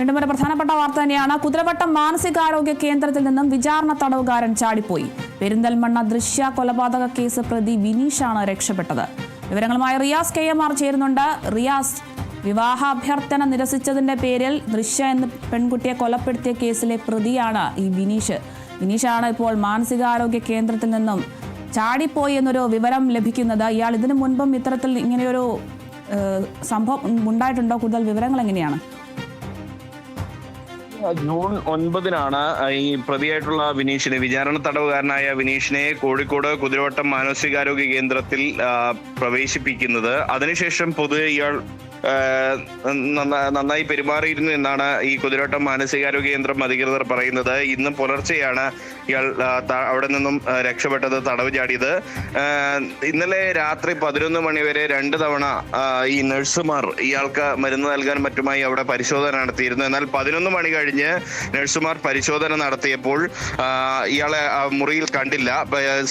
ഒരു പ്രധാനപ്പെട്ട വാർത്ത തന്നെയാണ്. കുതിരവട്ടം മാനസികാരോഗ്യ കേന്ദ്രത്തിൽ നിന്നും വിചാരണ തടവുകാരൻ ചാടിപ്പോയി. പെരിന്തൽമണ്ണ ദൃശ്യ കൊലപാതക കേസ് പ്രതി വിനീഷാണ് രക്ഷപ്പെട്ടത്. വിവരങ്ങളുമായി റിയാസ് കെ എം ആർ ചേരുന്നുണ്ട്. റിയാസ് വിവാഹാഭ്യർത്ഥന നിരസിച്ചതിന്റെ പേരിൽ ദൃശ്യ എന്ന പെൺകുട്ടിയെ കൊലപ്പെടുത്തിയ കേസിലെ പ്രതിയാണ് ഈ വിനീഷ്. വിനീഷാണ് ഇപ്പോൾ മാനസികാരോഗ്യ കേന്ദ്രത്തിൽ നിന്നും ചാടിപ്പോയി എന്നൊരു വിവരം ലഭിക്കുന്നത്. ഇയാൾ ഇതിനു മുൻപും ഇത്തരത്തിൽ ഇങ്ങനെയൊരു സംഭവം ഉണ്ടായിട്ടുണ്ടോ? കൂടുതൽ വിവരങ്ങൾ എങ്ങനെയാണ്? ജൂൺ ഒൻപതിനാണ് ഈ പ്രതിയായിട്ടുള്ള വിനീഷിനെ വിചാരണ തടവുകാരനായ വിനീഷിനെ കോഴിക്കോട് കുതിരവട്ടം മാനസികാരോഗ്യ കേന്ദ്രത്തിൽ പ്രവേശിപ്പിക്കുന്നത്. അതിനുശേഷം പൊതുവെ ഇയാൾ നന്നായി പെരുമാറിയിരുന്നു എന്നാണ് ഈ കുതിരോട്ടം മാനസികാരോഗ്യ കേന്ദ്രം അധികൃതർ പറയുന്നത്. ഇന്ന് പുലർച്ചെയാണ് ഇയാൾ അവിടെ നിന്നും രക്ഷപ്പെട്ടത് തടവ് ചാടിയത്. ഇന്നലെ രാത്രി പതിനൊന്ന് മണി വരെ രണ്ട് തവണ ഈ നഴ്സുമാർ ഇയാൾക്ക് മരുന്ന് നൽകാൻ മറ്റുമായി അവിടെ പരിശോധന നടത്തിയിരുന്നു. എന്നാൽ പതിനൊന്ന് മണി കഴിഞ്ഞ് നഴ്സുമാർ പരിശോധന നടത്തിയപ്പോൾ ഇയാളെ മുറിയിൽ കണ്ടില്ല.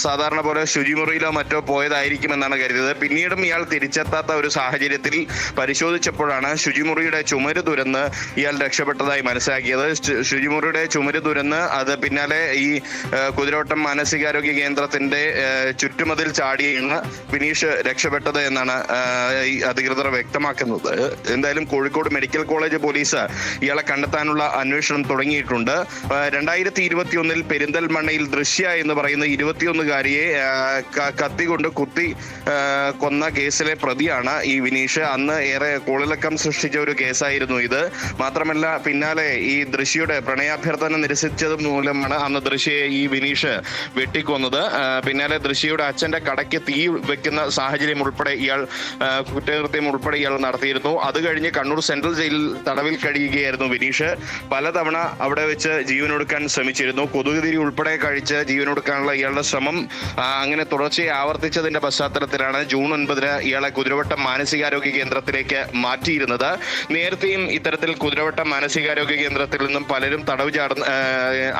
സാധാരണ പോലെ ശുചിമുറിയിലോ മറ്റോ പോയതായിരിക്കുമെന്നാണ് കരുതിയത്. പിന്നീടും ഇയാൾ തിരിച്ചെത്താത്ത ഒരു സാഹചര്യത്തിൽ പരിശോധിച്ചപ്പോഴാണ് ശുചിമുറിയുടെ ചുമര് തുരന്ന് ഇയാൾ രക്ഷപ്പെട്ടതായി മനസ്സിലാക്കിയത്. ശുചിമുറിയുടെ ചുമര് തുരന്ന് അത് പിന്നാലെ ഈ കുതിരോട്ടം മാനസികാരോഗ്യ കേന്ദ്രത്തിന്റെ ചുറ്റുമതിൽ ചാടിയാണ് വിനീഷ് രക്ഷപ്പെട്ടത് എന്നാണ് ഈ അധികൃതർ വ്യക്തമാക്കുന്നത്. എന്തായാലും കോഴിക്കോട് മെഡിക്കൽ കോളേജ് പോലീസ് ഇയാളെ കണ്ടെത്താനുള്ള അന്വേഷണം തുടങ്ങിയിട്ടുണ്ട്. രണ്ടായിരത്തി ഇരുപത്തിയൊന്നിൽ പെരിന്തൽമണ്ണയിൽ ദൃശ്യ എന്ന് പറയുന്ന ഇരുപത്തിയൊന്നുകാരിയെ കത്തി കൊണ്ട് കുത്തി കൊന്ന കേസിലെ പ്രതിയാണ് ഈ വിനീഷ്. അന്ന് ഏറെ കോളിളക്കം സൃഷ്ടിച്ച ഒരു കേസായിരുന്നു ഇത്. മാത്രമല്ല പിന്നാലെ ഈ ദൃശ്യയുടെ പ്രണയാഭ്യർത്ഥന നിരസിച്ചത് മൂലമാണ് അന്ന് ദൃശ്യയെ ഈ വിനീഷ് വെട്ടിക്കൊന്നത്. പിന്നാലെ ദൃശ്യയുടെ അച്ഛന്റെ കടയ്ക്ക് തീ വെക്കുന്ന സാഹചര്യം ഉൾപ്പെടെ ഇയാൾ കുറ്റകൃത്യം ഉൾപ്പെടെ ഇയാൾ നടത്തിയിരുന്നു. അത് കഴിഞ്ഞ് കണ്ണൂർ സെൻട്രൽ ജയിലിൽ തടവിൽ കഴിയുകയായിരുന്നു വിനീഷ്. പലതവണ അവിടെ വെച്ച് ജീവനൊടുക്കാൻ ശ്രമിച്ചിരുന്നു. കൊതുകുതിരി ഉൾപ്പെടെ കഴിച്ച് ജീവനൊടുക്കാനുള്ള ഇയാളുടെ ശ്രമം അങ്ങനെ തുടർച്ചയായി ആവർത്തിച്ചതിന്റെ പശ്ചാത്തലത്തിലാണ് ജൂൺ ഒൻപതിന് ഇയാളെ കുതിരവട്ടം മാനസികാരോഗ്യ കേന്ദ്രത്തിലേക്ക് മാറ്റിയിരുന്നത്. നേരത്തെയും ഇത്തരത്തിൽ കുതിരവട്ടം മാനസികാരോഗ്യ കേന്ദ്രത്തിൽ നിന്നും പലരും തടവ് ചാടുന്ന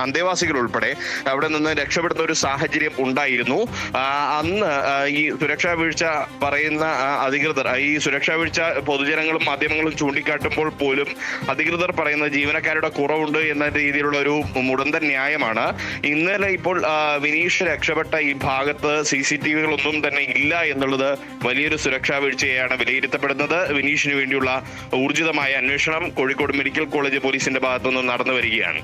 അന്തേവാസികൾ ഉൾപ്പെടെ അവിടെ നിന്ന് രക്ഷപ്പെടുന്ന ഒരു സാഹചര്യം ഉണ്ടായിരുന്നു. അന്ന് ഈ സുരക്ഷാ വീഴ്ച പറയുന്ന അധികൃതർ ഈ സുരക്ഷാ വീഴ്ച പൊതുജനങ്ങളും മാധ്യമങ്ങളും ചൂണ്ടിക്കാട്ടുമ്പോൾ പോലും അധികൃതർ പറയുന്ന ജീവനക്കാരുടെ കുറവുണ്ട് എന്ന രീതിയിലുള്ള ഒരു മുടന്തൻ ന്യായമാണ്. ഇന്നലെ ഇപ്പോൾ വിനീഷ് രക്ഷപ്പെട്ട ഈ ഭാഗത്ത് സി സി ടി വികളൊന്നും തന്നെ ഇല്ല എന്നുള്ളത് വലിയൊരു സുരക്ഷാ വീഴ്ചയാണ് വിലയിരുത്തപ്പെടുന്നത്. വിനീഷിന് വേണ്ടിയുള്ള ഊർജിതമായ അന്വേഷണം കോഴിക്കോട് മെഡിക്കൽ കോളേജ് പോലീസിന്റെ ഭാഗത്തുനിന്ന് നടന്നു വരികയാണ്.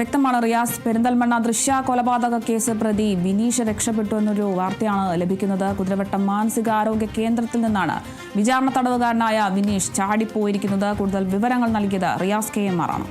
വ്യക്തമാണ് റിയാസ് പെരിന്തൽമണ്ണ ദൃശ്യ കൊലപാതക കേസ് പ്രതി വിനീഷ് രക്ഷപ്പെട്ടു എന്നൊരു വാർത്തയാണ് ലഭിക്കുന്നത്. കുതിരവട്ടം മാനസികാരോഗ്യ കേന്ദ്രത്തിൽ നിന്നാണ് വിചാരണ തടവുകാരനായ വിനീഷ് ചാടിപ്പോയിരിക്കുന്നത്. കൂടുതൽ വിവരങ്ങൾ നൽകിയത് റിയാസ് കെ എം ആർ ആണ്.